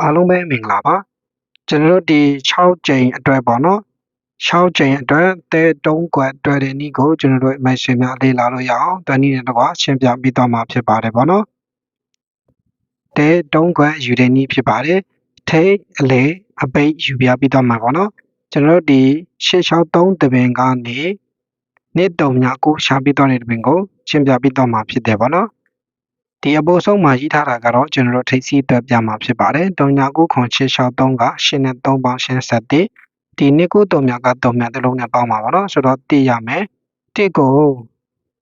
အားလုံးပဲမင်္ဂလာပါကျွန်တော်တို့ဒီ6ကြိမ်အတွက်ပေါ့နော်6ကြိမ်အတွက်တဲတုံးကွက်တွေ့တဲ့နည်းကိုကျွန်တော်တို့မိုက်ရှင်များလေ့လာလို့ရအောင်တနည်းနဲ့တော့ရှင်းပြပြီးတော့မှာဖြစ်ပါတယ်ပေါ့နော်တဲတုံးကွက်ယူတဲ့နည်းဖြစ်ပါတယ်ထိတ်အလေအပိတ်ယူပြပြီးတော့မှာပေါ့နော်ကျွန်တော်တို့ဒီ663တပင်ကနေနေ့တုံညကိုရှာပြီးတော့တဲ့တပင်ကိုရှင်းပြပြီးတော့မှာဖြစ်တယ်ပေါ့နော် ဒီအပေါ်ဆုံးမှာရေးထားတာကတော့ကျွန်တော်တို့ထိပ်စီးတွက်ပြမှာဖြစ်ပါတယ်။39ခွန်663က8နဲ့3ပေါင်း87ဒီနှစ်ကိုတုံမြကတုံမြတစ်လုံးနဲ့ပေါင်းပါပါတော့ဆိုတော့1ရမယ်1ကို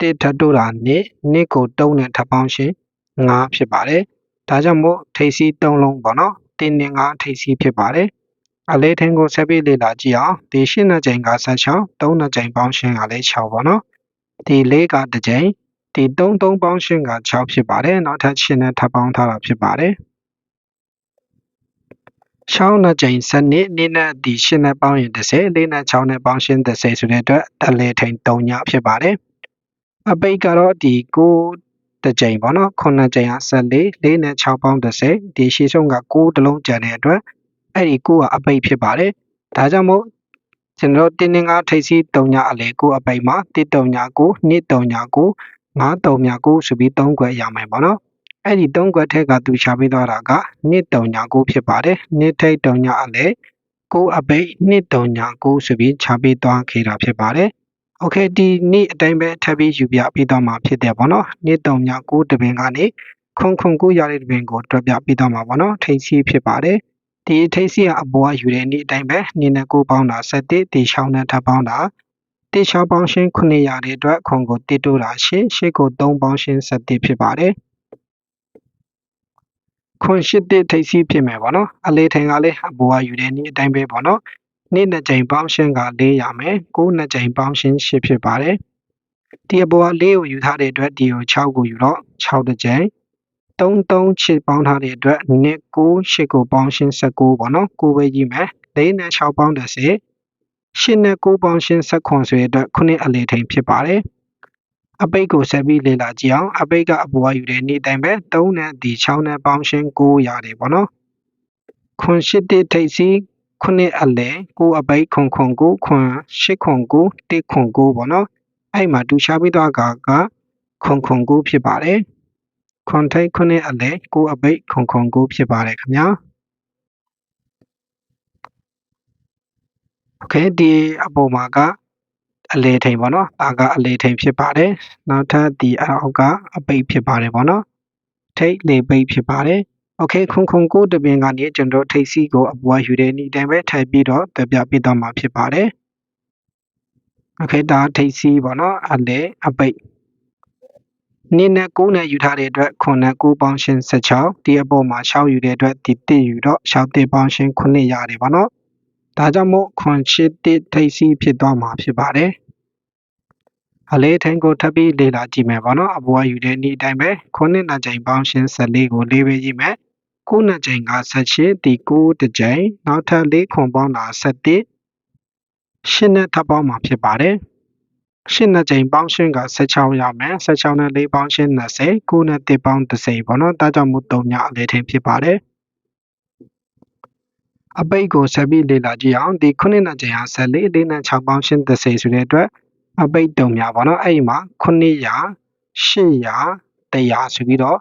1ထပ်တိုးတာနှစ်နှစ်ကို3နဲ့ထပ်ပေါင်းရှင်း9ဖြစ်ပါတယ်။ဒါကြောင့်မို့ထိပ်စီး3လုံးပေါ့နော်1နဲ့9ထိပ်စီးဖြစ်ပါတယ်။အလေးထင်းကိုဆက်ပြီးလေ့လာကြည့်အောင်ဒီ8နှစ်ကြိမ်က16 3နှစ်ကြိမ်ပေါင်းရှင်းကလည်း6ပေါ့နော်။ဒီ4ကတစ်ကြိမ် ဒီ3 3ပေါင်းရှင်းက6ဖြစ်ပါတယ်နောက်ထပ်ရှင်းနဲ့ထပ်ပေါင်းထားတာဖြစ်ပါတယ်ရှောင်းနှစ်ကြိမ်စနစ်နေ့နဲ့ဒီရှင်းနဲ့ပေါင်းရင်30လေးနဲ့6နဲ့ပေါင်းရှင်း30ဆိုတဲ့အတွက်အလေထိန်3ညဖြစ်ပါတယ်အပိတ်ကတော့ဒီ9တစ်ကြိမ်ပေါ့နော်9ကြိမ်က14လေးနဲ့6ပေါင်း30ဒီရှေ့ဆုံးက9တလုံးကျန်တဲ့အတွက်အဲ့ဒီ9ကအပိတ်ဖြစ်ပါတယ်ဒါကြောင့်မို့ကျွန်တော်တင်းတင်းကထိပ်စီး3ညအလေ9အပိတ်မှာ1 3ည9 2 3ည9 9 3မြ9ဆိုပြီး3ခွက်ရမယ်ပေါ့နော်အဲ့ဒီ3ခွက်ထက်ကသူရှာပေးသွားတာက2 3ည9ဖြစ်ပါတယ်2ထိပ်3ညအလဲ9အပိတ်2 3ည9ဆိုပြီးရှာပေးသွားခဲ့တာဖြစ်ပါတယ်โอเคဒီနေ့အတိုင်းပဲထပ်ပြီးယူပြပြီးတော့မှာဖြစ်တယ်ပေါ့နော်2 3ည9တပင်ကနေခွန်ခွန်9ရတဲ့တပင်ကိုတွက်ပြပြီးတော့မှာပေါ့နော်ထိပ်စီးဖြစ်ပါတယ်ဒီထိပ်စီးကအပေါ်ကယူတဲ့နေ့အတိုင်းပဲနေနဲ့9ပေါင်းတာ7ဒီ6နဲ့ထပ်ပေါင်းတာ တေချာပေါင်းရှင်900ရဲ့အတွက်ခွန်ကိုတေတိုးတာရှင်ရှစ်ကို3ပေါင်းရှင်7ဖြစ်ပါတယ်ခွန်ရှစ်တဲ့ထိပ်စီးဖြစ်မယ်ပေါ့နော်အလေးထိုင်ကလည်းအပေါ်ကယူတဲ့နေ့အတိုင်းပဲပေါ့နော်နေ့နှစ်ကြိမ်ပေါင်းရှင်းက4ရမယ်9နှစ်ကြိမ်ပေါင်းရှင်း10ဖြစ်ပါတယ်ဒီအပေါ်က4ကိုယူထားတဲ့အတွက်ဒီကို6ကိုယူတော့6တစ်ကြိမ်3 3ချစ်ပေါင်းထားတဲ့အတွက်နှစ်9 10ကိုပေါင်းရှင်း19ပေါ့နော်9ပဲကြီးမယ်၄နဲ့6ပေါင်း10 8နဲ့9ပေါင်းရှင်းဆက်ခွန်ဆွဲအတွက်9အလေထိန်ဖြစ်ပါတယ်။အပိတ်ကိုဆက်ပြီးလေ့လာကြည့်အောင်အပိတ်ကအပေါ်ကယူတဲ့နေ့တိုင်းပဲ3နဲ့ဒီ6နဲ့ပေါင်းရှင်း9ရတယ်ပေါ့နော်။ခွန်8တိထိပ်စီ9အလေ9အပိတ်ခွန်ခွန်9ခွန်8ခွန်9တိခွန်9ပေါ့နော်။အဲ့မှာတူရှားပြီးသွားကကခွန်ခွန်9ဖြစ်ပါတယ်။ခွန်ထိတ်9အလေ9အပိတ်ခွန်ခွန်9ဖြစ်ပါတယ်ခင်ဗျာ။ โอเคဒီအပေါ်မှာကအလေထိန်ပေါ့နော်ဒါကအလေထိန်ဖြစ်ပါတယ်နောက်ထပ်ဒီအောက်ကအပိတ်ဖြစ်ပါတယ်ပေါ့နော်ထိတ်လေပိတ်ဖြစ်ပါတယ်โอเคခုံခုံကိုတပင်ကနေကျွန်တော်ထိတ်စီကိုအပွားယူတဲ့နေ့တိုင်းပဲထပ်ပြီးတော့တပြပြတော့မှာဖြစ်ပါတယ်โอเคဒါထိတ်စီပေါ့နော်အလေအပိတ်နင်းနဲ့9နဲ့ယူထားတဲ့အတွက်9နဲ့9ပေါင်းရှင်း16ဒီအပေါ်မှာ6ယူတဲ့အတွက်ဒီ1ယူတော့6တစ်ပေါင်းရှင်း9ရတယ်ပေါ့နော် ဒါကြောင့်မို့ခွန်ရှိတစ်ထိပ်စီးဖြစ်သွားမှာဖြစ်ပါတယ်အလေးထင်းကိုထပ်ပြီးလေ့လာကြည့်မယ်ပေါ့နော်အပေါ်ကယူတဲ့နေ့အတိုင်းပဲခုနှစ်နှစ်ကြိမ်ပေါင်းရှင်း14ကိုလေးပဲကြည့်မယ်ခုနှစ်ကြိမ်က18ဒီ9တစ်ကြိမ်နောက်ထပ်၄ခွန်ပေါင်းတာ17ရှင်းနဲ့ထပ်ပေါင်းမှာဖြစ်ပါတယ်ရှင်းနှစ်ကြိမ်ပေါင်းရှင်းက16ရမယ်16နဲ့4ပေါင်းရှင်း20 9နဲ့1ပေါင်း30ပေါ့နော်ဒါကြောင့်မို့3ညအလေးထင်းဖြစ်ပါတယ် အပိတ်ကိုဆက်ပြီးလေ့လာကြည့်အောင်ဒီခုနှစ်နှစ်ကြိမ်ဟာ14လေးနဲ့6ပေါင်းရှင်း30ဆိုတဲ့အတွက်အပိတ်တုံများပေါ့နော်အဲ့ဒီမှာ900 800 100ဆိုပြီးတော့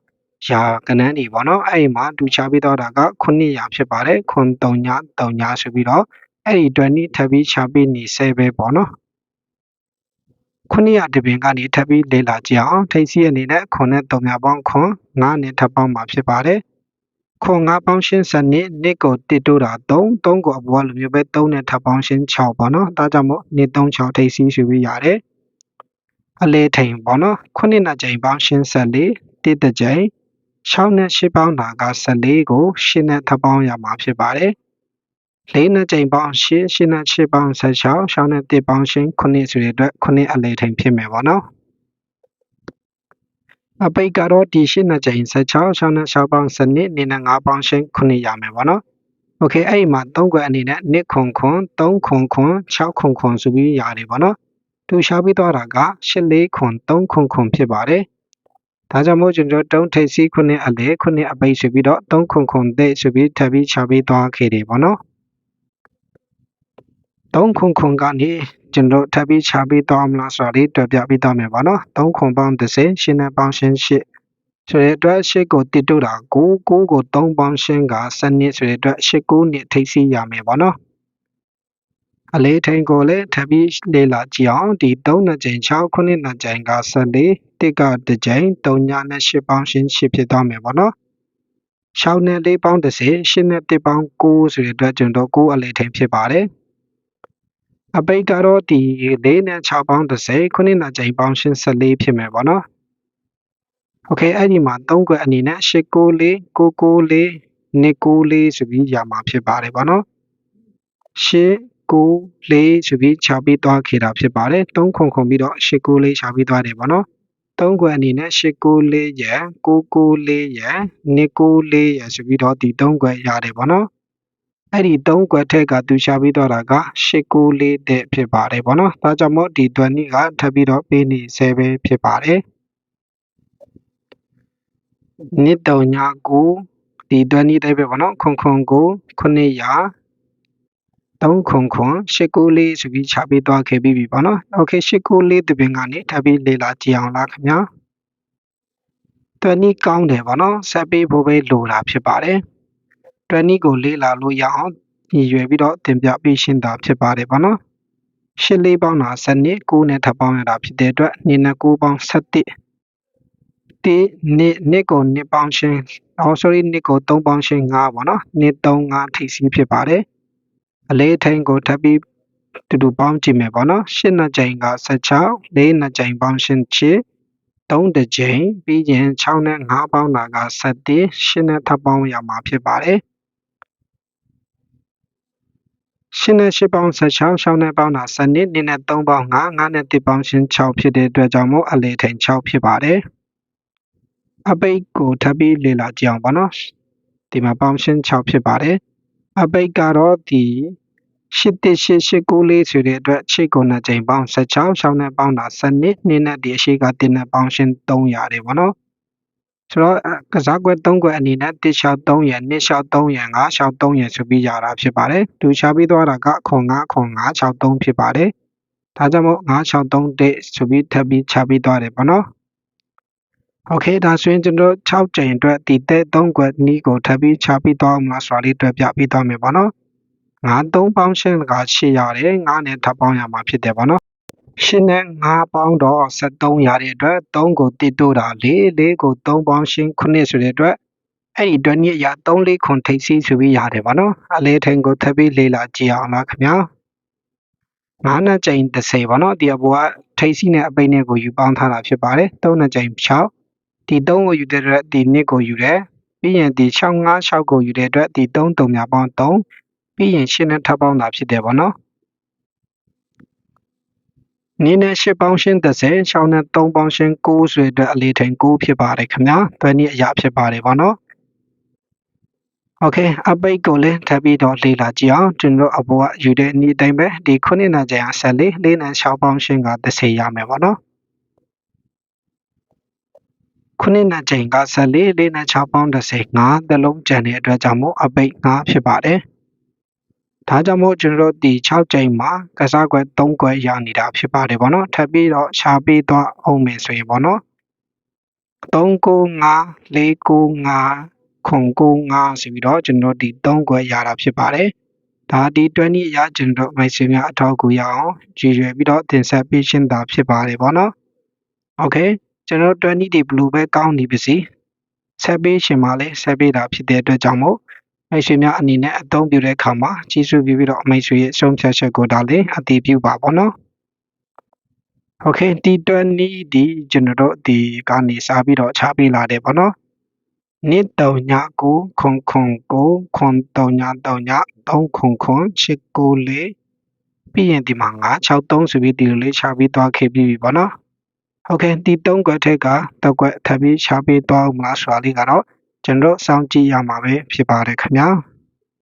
ရာကနန်းတွေပေါ့နော်အဲ့ဒီမှာတူချပြီးတော့တာက900ဖြစ်ပါတယ်ခွန်3ည3ညဆိုပြီးတော့အဲ့ဒီအတွက်နိထပ်ပြီးချပြီးနေဆဲပဲပေါ့နော်900တပင်ကနေထပ်ပြီးလေ့လာကြည့်အောင်ထိပ်စီးအနေနဲ့ခွန်နဲ့3ညပေါင်းခွန်9နဲ့ထပ်ပေါင်းမှာဖြစ်ပါတယ် ခွန်9ပေါင်းရှင်းစနစ်နှစ်ကိုတစ်တိုးတာ3 3ကိုအပေါ်လိုမျိုးပဲ3နဲ့ထပ်ပေါင်းရှင်း6ပေါ့နော်ဒါကြောင့်မို့နှစ်3 6ထိပ်စီးရွှေပြီးရတယ်အလဲထိန်ပေါ့နော်ခုနှစ်နှစ်ကြိမ်ပေါင်းရှင်း14တစ်တစ်ကြိမ်6နဲ့8ပေါင်းတာက14ကို8နဲ့ထပ်ပေါင်းရမှာဖြစ်ပါတယ်၄နှစ်ကြိမ်ပေါင်း8 8နဲ့8ပေါင်း16 6နဲ့1ပေါင်းရှင်း9ဆိုတဲ့အတွက်9အလဲထိန်ဖြစ်မယ်ပေါ့နော် အပိတ်ကတော့ဒီရှင်းနှစ်ကြိမ်16 6နဲ့6ပေါင်းစနစ်နေနဲ့5ပေါင်းရှင်း9ရမယ်ပေါ့နော်โอเคအဲ့ဒီမှာ3ခွက်အနေနဲ့2ခွန်ခွန်3ခွန်ခွန်6ခွန်ခွန်ဆိုပြီးရတယ်ပေါ့နော်သူရှားပြီးသွားတာက8 4ခွန်3ခွန်ခွန်ဖြစ်ပါတယ် ဒါကြောင့်မို့ကျွန်တော်တုံးထိပ်စီးခုနှစ်အလေခုနှစ်အပိတ်ဆိုပြီးတော့3ခွန်ခွန်တဲ့ဆိုပြီးထပ်ပြီးချပေးသွားခဲ့တယ်ပေါ့နော်3ခွန်ခွန်ကနေ ကျွန်တော်ထပ်ပြီးချပေးသွားမလားဆိုတာလေးတွေ့ပြပေးသွားမယ်ပေါ့နော်3ခွန်ပေါင်း30ရှင်းနဲ့ပေါင်းရှင်း8ဆိုတဲ့အတွက်8ကိုတစ်တို့တာ9 9ကို3ပေါင်းရှင်းက7နှစ်ဆိုတဲ့အတွက်8 9နှစ်ထိပ်စီးရမယ်ပေါ့နော်အလေးထိန်ကိုလည်းထပ်ပြီးလေ့လာကြည့်အောင်ဒီ3နှစ်ကြိမ်6ခုနှစ်နှစ်ကြိမ်က14တစ်ကတစ်ကြိမ်3ညနဲ့8ပေါင်းရှင်း8ဖြစ်သွားမယ်ပေါ့နော်6နဲ့4ပေါင်း30 8နဲ့1ပေါင်း9ဆိုတဲ့အတွက်ကျွန်တော်9အလေးထိန်ဖြစ်ပါတယ် အပိတ်ကတော့ဒီ4နဲ့6ပေါင်း30ခုနှစ်နှစ်ကြိမ်ပေါင်းရှင်း14ဖြစ်မယ်ပေါ့နော်โอเคအဲ့ဒီမှာ3ခွက်အနေနဲ့894 994 294ဆိုပြီးရမှာဖြစ်ပါတယ်ပေါ့နော်8 9လေးဆိုပြီးခြာပြီးသွားခဲ့တာဖြစ်ပါတယ်3ခုခုပြီးတော့8 9လေးခြာပြီးသွားတယ်ပေါ့နော်3ခွက်အနေနဲ့8 9လေးရယ်9 9လေးရယ်2 9လေးရယ်ဆိုပြီးတော့ဒီ3ခွက်ရတယ်ပေါ့နော် အဲ့ဒီ3ခွက်ထက်ကသူရှာပြီးတော့တာက8 9လေးတဲ့ဖြစ်ပါတယ်ပေါ့နော်ဒါကြောင့်မို့ဒီတွက်နည်းကထပ်ပြီးတော့ပေးနေဆဲပဲဖြစ်ပါတယ်နှစ်တုံညာကိုဒီတွက်နည်းတဲ့ပဲပေါ့နော်ခွန်ခွန်ကို900 3ခွန်ခွန်894ဆိုပြီးချပေးသွားခဲ့ပြီးပြီပေါ့နော်။ Okay 894တပင်ကနေထပ်ပြီးလေ့လာကြည့်အောင်လားခင်ဗျာ။တွက်နီးကောင်းတယ်ပေါ့နော်။ဆက်ပေးဖို့ပဲလိုတာဖြစ်ပါတယ်။ တွက်နီးကိုလေ့လာလို့ရအောင်ရည်ရွယ်ပြီးတော့သင်ပြပေးရှင်းတာဖြစ်ပါတယ်ပေါ့နော်။ရှစ်လေးပေါင်းတာ7နှစ်9နဲ့ထပ်ပေါင်းရတာဖြစ်တဲ့အတွက်2နဲ့9ပေါင်း7တိနှစ်နှစ်ကိုနှစ်ပေါင်းရှင်းအော် sorry နှစ်ကို3ပေါင်းရှင်း5ပေါ့နော်နှစ်3 5ထိပ်စီးဖြစ်ပါတယ်။အလေးထိန်ကိုထပ်ပြီးတူတူပေါင်းကြည့်မယ်ပေါ့နော်ရှစ်နှစ်ကြိမ်က16လေးနှစ်ကြိမ်ပေါင်းရှင်းချစ်3တစ်ကြိမ်ပြီးရင်6နဲ့5ပေါင်းတာက7 8နဲ့ထပ်ပေါင်းရမှာဖြစ်ပါတယ် ရှင်းနဲ့ရှစ်ပေါင်း16 6နဲ့ပေါင်းတာ7နှစ်နှစ်နဲ့3ပေါင်း5 5နဲ့1ပေါင်းရှင်း6ဖြစ်တဲ့အတွက်ကြောင့်မို့အလေးထိန်6ဖြစ်ပါတယ်အပိတ်ကိုထပ်ပြီးလေ့လာကြည့်အောင်ပေါ့နော်ဒီမှာပေါင်းရှင်း6ဖြစ်ပါတယ်အပိတ်ကတော့ဒီ81889ဆိုတဲ့အတွက်ရှေ့ကုန်းနဲ့ချိန်ပေါင်း16ရှောင်းနဲ့ပေါင်းတာ7နှစ်နှစ်နဲ့ဒီအရှိကတင်းနဲ့ပေါင်းရှင်း300တယ်ပေါ့နော် ဆိုတော့ကစားကွက်3ကွက်အနေနဲ့1ရှောက်3ရယ်2ရှောက်3ရယ်5ရှောက်3ရယ်ဆိုပြီးရတာဖြစ်ပါတယ်သူရှာပြီးသွားတာကခွန်5ခွန်5ရှောက်3ဖြစ်ပါတယ်ဒါကြောင့်မို့5ရှောက်3တဲ့ဆိုပြီးထပ်ပြီးချပြီးသွားတယ်ပေါ့နော်โอเคဒါဆိုရင်ကျွန်တော်6ကြိမ်အတွက်ဒီတဲ့3ကွက်နီးကိုထပ်ပြီးချပြီးသွားအောင်လားဆိုတာလေးတွေ့ပြပြီးသွားမယ်ပေါ့နော်ငါ3ပေါင်းရှင်းက8ရတယ်ငါနဲ့ထပ်ပေါင်းရမှာဖြစ်တယ်ပေါ့နော် ် ရှင်းနဲ့5ပေါင်းတော့73ရတဲ့အတွက်3ကိုတိတိုးတာ4 4ကို3ပေါင်းရှင်း9ဆိုတဲ့အတွက်အဲ့ဒီအတွက်ညရ3 4ခွန်ထိပ်စီးဆိုပြီးရတယ်ပေါ့နော်အလေးထိန်ကိုထပ်ပြီးလေးလာကြည့်အောင်လားခင်ဗျာငါးနှစ်ကြိမ်30ပေါ့နော်ဒီအပေါ်ကထိပ်စီးနဲ့အပိတ်နဲ့ကိုယူပေါင်းထားတာဖြစ်ပါတယ်3နှစ်ကြိမ်6ဒီ3ကိုယူတဲ့အတွက်ဒီနှစ်ကိုယူတယ်ပြီးရင်ဒီ6 5 6ကိုယူတဲ့အတွက်ဒီ3 3များပေါင်း3ပြီးရင်ရှင်းနဲ့ထပ်ပေါင်းတာဖြစ်တယ်ပေါ့နော် နင်းနဲ့8ပေါင်းရှင်း30 6နဲ့3ပေါင်းရှင်း9ဆိုတဲ့အတွက်အလေးထိန်9ဖြစ်ပါတယ်ခင်ဗျာတွဲနည်းအရာဖြစ်ပါတယ်ပေါ့နော်โอเคအပိတ်ကိုလည်းထပ်ပြီးတော့လေ့လာကြည့်အောင်ကျွန်တော်အပေါ်ကယူတဲ့နေ့တိုင်းပဲဒီခုနှစ်နာကြံဆက်လေးလေးနဲ့6ပေါင်းရှင်းက30ရမယ်ပေါ့နော်ခုနှစ်နာကြံကဆက်လေးလေးနဲ့6ပေါင်း30 5သလုံးကျန်တဲ့အတွက်ကြောင့်မို့အပိတ်5ဖြစ်ပါတယ် ဒါကြောင့်မို့ကျွန်တော်တို့ဒီ6ကြိမ်မှာကစားကွက်3ကွက်ရနေတာဖြစ်ပါတယ်ဗောနော်ထပ်ပြီးတော့ရှားပြီးတော့အောင်မယ်ဆိုရင်ဗောနော်395 495ခွန်95ဆိုပြီးတော့ကျွန်တော်ဒီ3ကွက်ရတာဖြစ်ပါတယ်ဒါဒီ20အရာကျွန်တော်မိုက်စင်များအထောက်အကူရအောင်ကြည်ရွယ်ပြီးတော့တင်ဆက်ပေးရှင်းတာဖြစ်ပါတယ်ဗောနော်โอเคကျွန်တော်20ဒီဘလူးပဲကောင်းနေပါစီဆက်ပေးရှင်ပါလေဆက်ပေးတာဖြစ်တဲ့အတွက်ကြောင့်မို့ မိတ်ဆွေများအနေနဲ့အသုံးပြုတဲ့အခါမှာကြီးစုပြီးပြီးတော့မိတ်ဆွေရဲ့ဆုံးဖြတ်ချက်ကိုဒါလေးအတည်ပြုပါပေါ့နော်။ Okay ဒီ20 ဒီကျွန်တော်တို့ဒီကနေစားပြီးတော့ချပေးလာတယ်ပေါ့နော်။နှစ်တုံညကိုခွန်ခွန်ကိုခွန်တုံညတုံည3ခွန်ခွန်ချစ်ကိုလေးပြီးရင်ဒီမှာ963ဆိုပြီးဒီလိုလေးချပြီးသွားခဲ့ပြီပေါ့နော်။ Okay ဒီ3ကွက်ထက်ကတောက်ကွက်ထပ်ပြီးချပေးသွားအောင်မလားဆိုတာလေးကတော့ ကျွန်တော်စောင့်ကြည့်ရမှာပဲဖြစ်ပါတယ်ခင်ဗျာ။